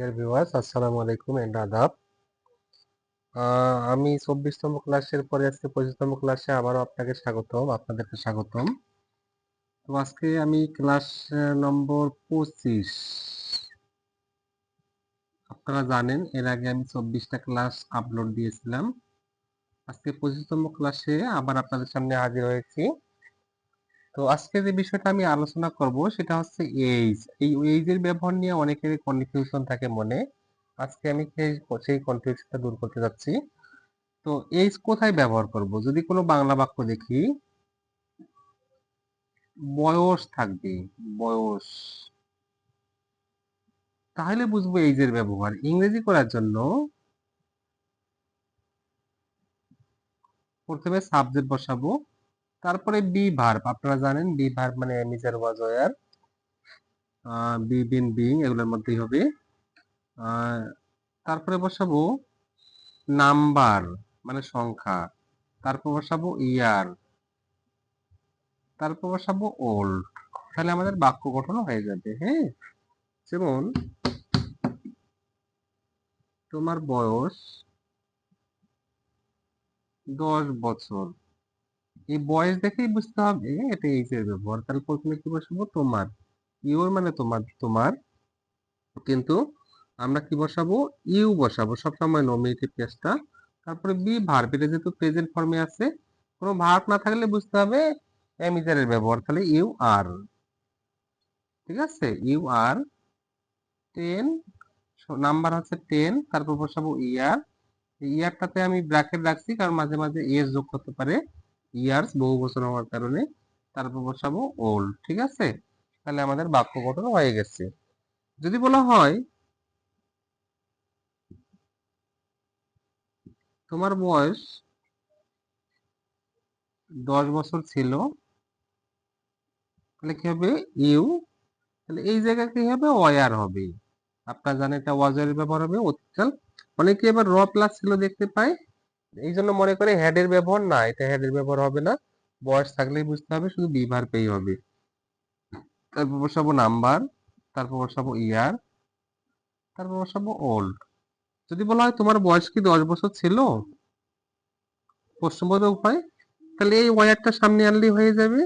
Dear viewers আসসালামু আলাইকুম and আদাব আমি চব্বিশতম ক্লাসের পরে আজকে পঁচিশতম ক্লাসে আবারও আপনাকে স্বাগতম, আপনাদেরকে স্বাগতম। তো আজকে আমি ক্লাস নম্বর পঁচিশ। আপনারা জানেন, এর আগে আমি চব্বিশটা ক্লাস আপলোড দিয়েছিলাম। আজকে পঁচিশতম ক্লাসে আবার আপনাদের সামনে হাজির হয়েছি। তো আজকে যে বিষয়টা আমি আলোচনা করব সেটা হচ্ছে এইজ এই এইজের ব্যবহার নিয়ে অনেকেরই কনফিউশন থাকে মনে। আজকে আমি সেই কনফিউশনটা দূর করতে যাচ্ছি। তো এইজ কোথায় ব্যবহার করব? যদি কোনো বাংলা বাক্য দেখি। বয়স থাকবে। বয়স। তাহলে বুঝব এইজের ব্যবহার। ইংরেজি করার জন্য প্রথমে সাবজেক্ট বসাবো। তারপরে বি ভার্ব আপনারা জানেন বি ভার্ব মানে measure was were be been being এগুলোর মধ্যেই হবে। তারপরে বসাবো নাম্বার মানে সংখ্যা, তারপর বসাবো ইয়ার তারপর বসাবো ওল্ড তাহলে আমাদের বাক্য গঠন হয়ে যাবে হ্যাঁ? যেমন, তোমার বয়স দশ বছর। এই বয়স দেখেই বুঝতে হবে এটা এইচের ব্যবহার তাহলে প্রথমে কি বসাবো? তোমার। ইউর মানে তোমার তোমার। কিন্তু আমরা কি বসাবো? ইউ বসাবো, সবসময় নমিনেটিভ কেসটা তারপরে বি ভার্ব এটা যেহেতু প্রেজেন্ট ফর্মে আছে, কোনো ভার্ব না থাকলে বুঝতে হবে এমিজারের ব্যবহার, তাহলে ইউ আর। ঠিক আছে? ইউ আর টেন নাম্বার হচ্ছে টেন তারপর বসাবো ইয়ার। ইয়ারটাতে আমি ব্র্যাকেট রাখছি, কারণ মাঝে মাঝে এস যোগ করতে পারে। ইয়ার্স বহু বছর হওয়ার কারণে তারপর বসাবো ওল্ড ঠিক আছে? তাহলে আমাদের বাক্য গঠন হয়ে গেছে। যদি বলা হয়, তোমার বয়স দশ বছর ছিল, তাহলে কি হবে? ইউ, তাহলে এই জায়গায় কি হবে? ওয়ার হবে। আপনারা জানেন এটা ওয়াজারের ব্যবহার হবে অতীতকাল অনেকে এবার র প্লাস ছিল দেখতে পাই এই জন্য মনে করে হেডের ব্যবহার না এটা হেডের ব্যবহার হবে না। বয়স থাকলেই বুঝতে হবে, শুধু বিভার পেই হবে। তারপর বসাবো নাম্বার তারপর বসাবো ইয়ার তারপর বসাবো ওল্ড যদি বলা হয় তোমার বয়স কি দশ বছর ছিল? প্রশ্নবোধক উপায়? তাহলে এই ওয়ারটা সামনে আনলেই হয়ে যাবে।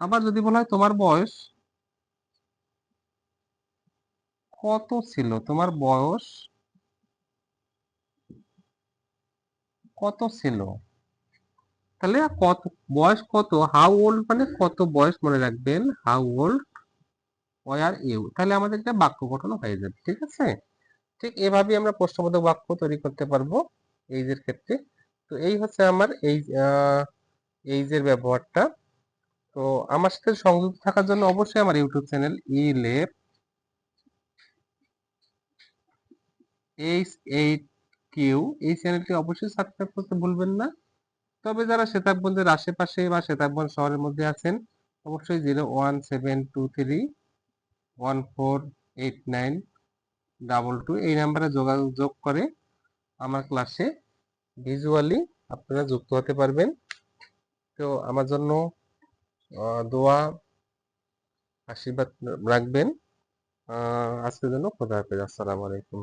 আবার যদি বলা হয় তোমার বয়স কত ছিল? তোমার বয়স কত ছিল? তাহলে কত, বয়স কত? হাউ ওল্ড মানে কত বয়স মনে রাখবেন? হাউ ওল্ড ওয়ার ইউ তাহলে আমাদের এটা বাক্য গঠন হয়ে যাবে, ঠিক আছে? ঠিক এভাবে আমরা প্রশ্নবোধক বাক্য তৈরি করতে পারব এইজের ক্ষেত্রে। তো এই হচ্ছে আমার এই এইজের ব্যবহারটা। তো আমার সাথে সংযুক্ত থাকার জন্য অবশ্যই আমার ইউটিউব চ্যানেল ই লেপ এইচ এইট কিউ এই চ্যানেলটি অবশ্যই সাবস্ক্রাইব করতে ভুলবেন না। তবে যারা সেতাবগঞ্জের আশেপাশে বা সেতাবগঞ্জ শহরের মধ্যে আছেন, অবশ্যই zero one seven two three one four eight nine double two এই নাম্বারে যোগাযোগ করে আমার ক্লাসে ভিজুয়ালি আপনারা যুক্ত হতে পারবেন। তো আমার জন্য দোয়া, আশীর্বাদ রাখবেন। আজকের জন্য খোদা হাফেজ। আসসালামু আলাইকুম।